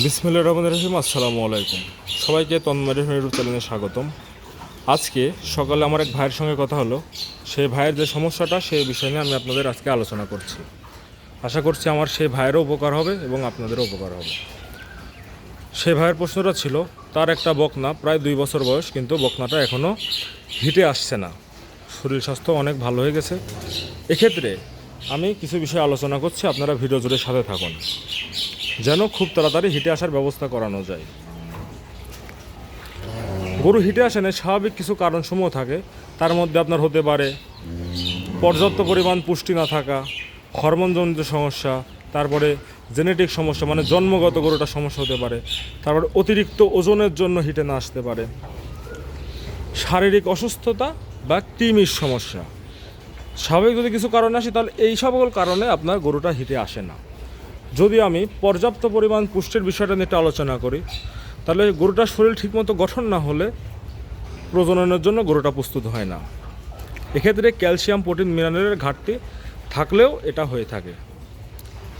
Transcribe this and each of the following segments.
বিসমিল্লা রহমান রহিম, আসসালামু আলাইকুম। সবাইকে তন্ময় ইউটিউব চ্যানেলে স্বাগতম। আজকে সকালে আমার এক ভাইয়ের সঙ্গে কথা হলো। সেই ভাইয়ের যে সমস্যাটা সেই বিষয় নিয়ে আমি আপনাদের আজকে আলোচনা করছি। আশা করছি আমার সেই ভাইয়েরও উপকার হবে এবং আপনাদেরও উপকার হবে। সেই ভাইয়ের প্রশ্নটা ছিল, তার একটা বকনা, প্রায় দুই বছর বয়স, কিন্তু বকনাটা এখনও হিটে আসছে না। শরীর স্বাস্থ্য অনেক ভালো হয়ে গেছে। এক্ষেত্রে আমি কিছু বিষয়ে আলোচনা করছি, আপনারা ভিডিও জুড়ে সাথে থাকুন। যেন খুব তাড়াতাড়ি হিটে আসার ব্যবস্থা করানো যায়। গরু হিটে আসে না, স্বাভাবিক কিছু কারণসমূহ থাকে। তার মধ্যে আপনার হতে পারে পর্যাপ্ত পরিমাণ পুষ্টি না থাকা, হরমোনজনিত সমস্যা, তারপরে জেনেটিক সমস্যা মানে জন্মগত গরুটা সমস্যা হতে পারে। তারপরে অতিরিক্ত ওজনের জন্য হিটে না আসতে পারে। শারীরিক অসুস্থতা বা কৃমির সমস্যা। স্বাভাবিক যদি কিছু কারণে আসে, তাহলে এই সকল কারণে আপনার গরুটা হিটে আসে না। যদি আমি পর্যাপ্ত পরিমাণ পুষ্টির বিষয়টা নিয়ে একটু আলোচনা করি, তাহলে গরুটার শরীর ঠিকমতো গঠন না হলে প্রজননের জন্য গরুটা প্রস্তুত হয় না। এক্ষেত্রে ক্যালসিয়াম, প্রোটিন, মিনারেলের ঘাটতি থাকলেও এটা হয়ে থাকে।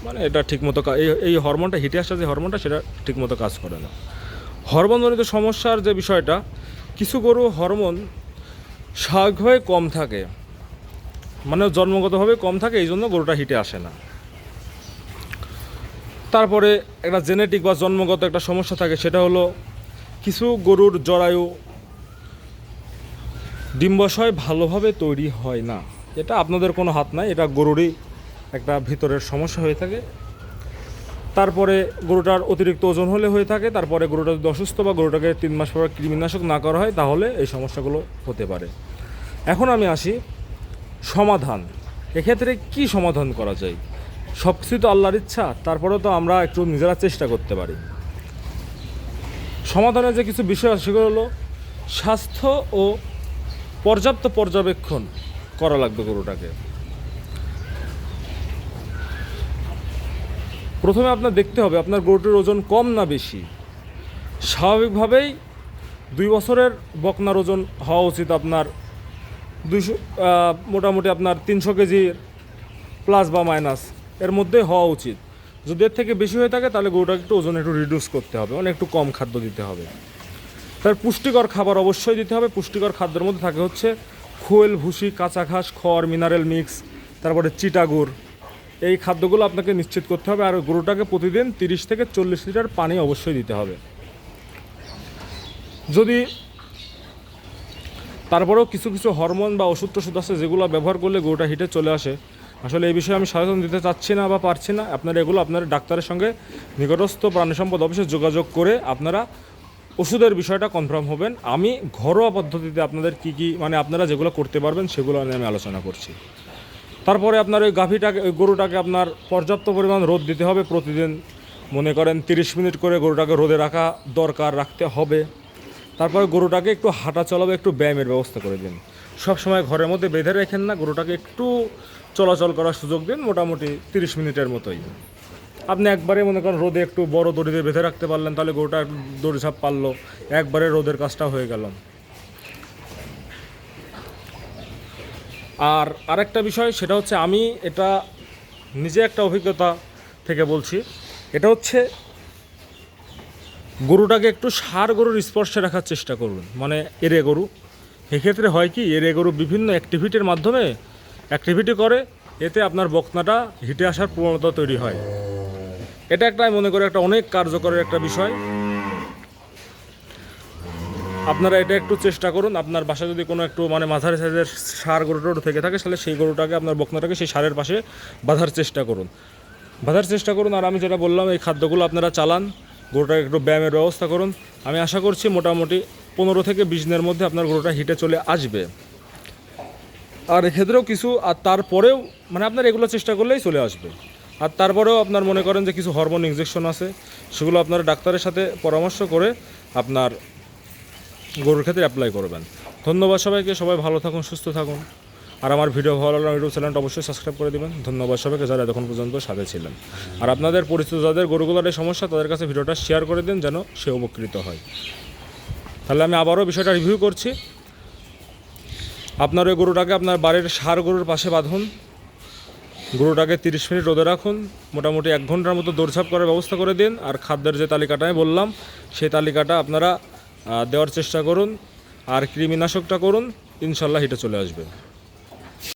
মানে এটা ঠিকমতো এই এই হরমোনটা, হিটে আসা যে হরমোনটা, সেটা ঠিকমতো কাজ করে না। হরমোনজনিত সমস্যার যে বিষয়টা, কিছু গরু হরমোন স্বাভাবিকভাবে কম থাকে। মানে জন্মগতভাবে কম থাকে, এই জন্য গরুটা হিটে আসে না। তারপরে একটা জেনেটিক বা জন্মগত একটা সমস্যা থাকে, সেটা হলো কিছু গরুর জরায়ু ডিম্বাশয় ভালোভাবে তৈরি হয় না। এটা আপনাদের কোনো হাত নাই, এটা গরুরই একটা ভিতরের সমস্যা হয়ে থাকে। তারপরে গরুটার অতিরিক্ত ওজন হলে হয়ে থাকে, তারপরে গরুটা যদি অসুস্থ বা গরুটাকে তিন মাস পর কৃমিনাশক না করা হয়, তাহলে এই সমস্যাগুলো হতে পারে। এখন আমি আসি সমাধান। এক্ষেত্রে কি সমাধান করা যায়? সব কিছু তো আল্লাহর ইচ্ছা, তারপরেও তো আমরা একটু নিজেরা চেষ্টা করতে পারি। সমাধানের যে কিছু বিষয় আছে সেগুলো হলো স্বাস্থ্য ও পর্যাপ্ত পর্যবেক্ষণ করা লাগবে গরুটাকে। প্রথমে আপনার দেখতে হবে, আপনার গরুটির ওজন কম না বেশি। স্বাভাবিকভাবেই দুই বছরের বকনার ওজন হওয়া উচিত আপনার দুইশো মোটামুটি আপনার তিনশো কেজির প্লাস বা মাইনাস এর মধ্যে হওয়া উচিত। যদি এর থেকে বেশি হয়ে থাকে, তাহলে গরুটাকে একটু ওজন একটু রিডিউস করতে হবে মানে একটু কম খাদ্য দিতে হবে। তার পুষ্টিকর খাবার অবশ্যই দিতে হবে। পুষ্টিকর খাদ্যের মধ্যে থাকে হচ্ছে খোল, ভুসি কাঁচা ঘাস খড় মিনারেল মিক্স তারপরে চিটাগুড় এই খাদ্যগুলো আপনাকে নিশ্চিত করতে হবে। আর গরুটাকে প্রতিদিন তিরিশ থেকে চল্লিশ লিটার পানি অবশ্যই দিতে হবে। যদি তারপরেও কিছু কিছু হরমোন বা ওষুধ টষুধ আছে, যেগুলো ব্যবহার করলে গরুটা হিটে চলে আসে আসলে এই বিষয়ে আমি সচেতন দিতে চাচ্ছি না বা পারছি না। আপনারা এগুলো আপনার ডাক্তারের সঙ্গে নিকটস্থ প্রাণী সম্পদ অফিসে যোগাযোগ করে আপনারা ওষুধের বিষয়টা কনফার্ম হবেন। আমি ঘরোয়া পদ্ধতিতে আপনাদের কি কি মানে আপনারা যেগুলো করতে পারবেন সেগুলো নিয়ে আমি আলোচনা করছি। তারপরে আপনার ওই গাভীটাকে ওই গরুটাকে আপনার পর্যাপ্ত পরিমাণ রোদ দিতে হবে। প্রতিদিন মনে করেন তিরিশ মিনিট করে গরুটাকে রোদে রাখা দরকার, রাখতে হবে। তারপরে গরুটাকে একটু হাঁটা চলাবে, একটু ব্যায়ামের ব্যবস্থা করে দিন। সব সময় ঘরের মধ্যে বেঁধে রাখেন না, গরুটাকে একটু চলাচল করার সুযোগ দিন, মোটামুটি তিরিশ মিনিটের মতোই। আপনি একবারে মনে করেন রোদে একটু বড় দড়িতে বেঁধে রাখতে পারলেন, তাহলে গরুটা দড়ি ছাপ পারল, একবারে রোদের কাজটা হয়ে গেল। আর আরেকটা বিষয়, সেটা হচ্ছে আমি এটা নিজে একটা অভিজ্ঞতা থেকে বলছি। এটা হচ্ছে গরুটাকে একটু সার গরুর স্পর্শে রাখার চেষ্টা করুন মানে এরে গরু। এক্ষেত্রে হয় কি, এরে গরু বিভিন্ন অ্যাক্টিভিটির মাধ্যমে অ্যাক্টিভিটি করে, এতে আপনার বকনাটা হিটে আসার প্রবণতা তৈরি হয়। এটা একটা আমি মনে করি একটা অনেক কার্যকরের একটা বিষয়। আপনারা এটা একটু চেষ্টা করুন, আপনার বাসায় যদি কোনো একটু মানে মাঝারি সাইজের সার গরু টরু থেকে থাকে, তাহলে সেই গরুটাকে, আপনার বকনাটাকে সেই সারের পাশে বাঁধার চেষ্টা করুন। বাঁধার চেষ্টা করুন, আর আমি যেটা বললাম, এই খাদ্যগুলো আপনারা চালান, গরুটাকে একটু ব্যায়ামের ব্যবস্থা করুন। আমি আশা করছি মোটামুটি পনেরো থেকে বিশ দিনের মধ্যে আপনার গরুটা হিটে চলে আসবে। আর এক্ষেত্রেও কিছু, আর তারপরেও মানে আপনার এগুলো চেষ্টা করলেই চলে আসবে। আর তারপরেও আপনার মনে করেন যে কিছু হরমোন ইনজেকশন আছে, সেগুলো আপনারা ডাক্তারের সাথে পরামর্শ করে আপনার গরুর ক্ষেত্রে অ্যাপ্লাই করবেন। ধন্যবাদ সবাইকে, সবাই ভালো থাকুন, সুস্থ থাকুন। আর আমার ভিডিও ভালো লাগলে ইউটিউব চ্যানেলটা অবশ্যই সাবস্ক্রাইব করে দেবেন। ধন্যবাদ সবাইকে যারা এতক্ষণ পর্যন্ত সাথে ছিলেন। আর আপনাদের পরিচিত যাদের গরুগুলোর এই সমস্যা, তাদের কাছে ভিডিওটা শেয়ার করে দিন যেন সে উপকৃত হয়। তাহলে আমি আবারও বিষয়টা রিভিউ করছি। আপনার ওই গরুটাকে আপনার বাড়ির সার গরুর পাশে বাঁধুন। গরুটাকে তিরিশ মিনিট রোদে রাখুন। মোটামুটি এক ঘণ্টার মতো দৌড়ঝাপ করার ব্যবস্থা করে দিন। আর খাদ্যের যে তালিকাটা আমি বললাম, সেই তালিকাটা আপনারা দেওয়ার চেষ্টা করুন। আর কৃমিনাশকটা করুন। ইনশাল্লাহ হিটে চলে আসবে।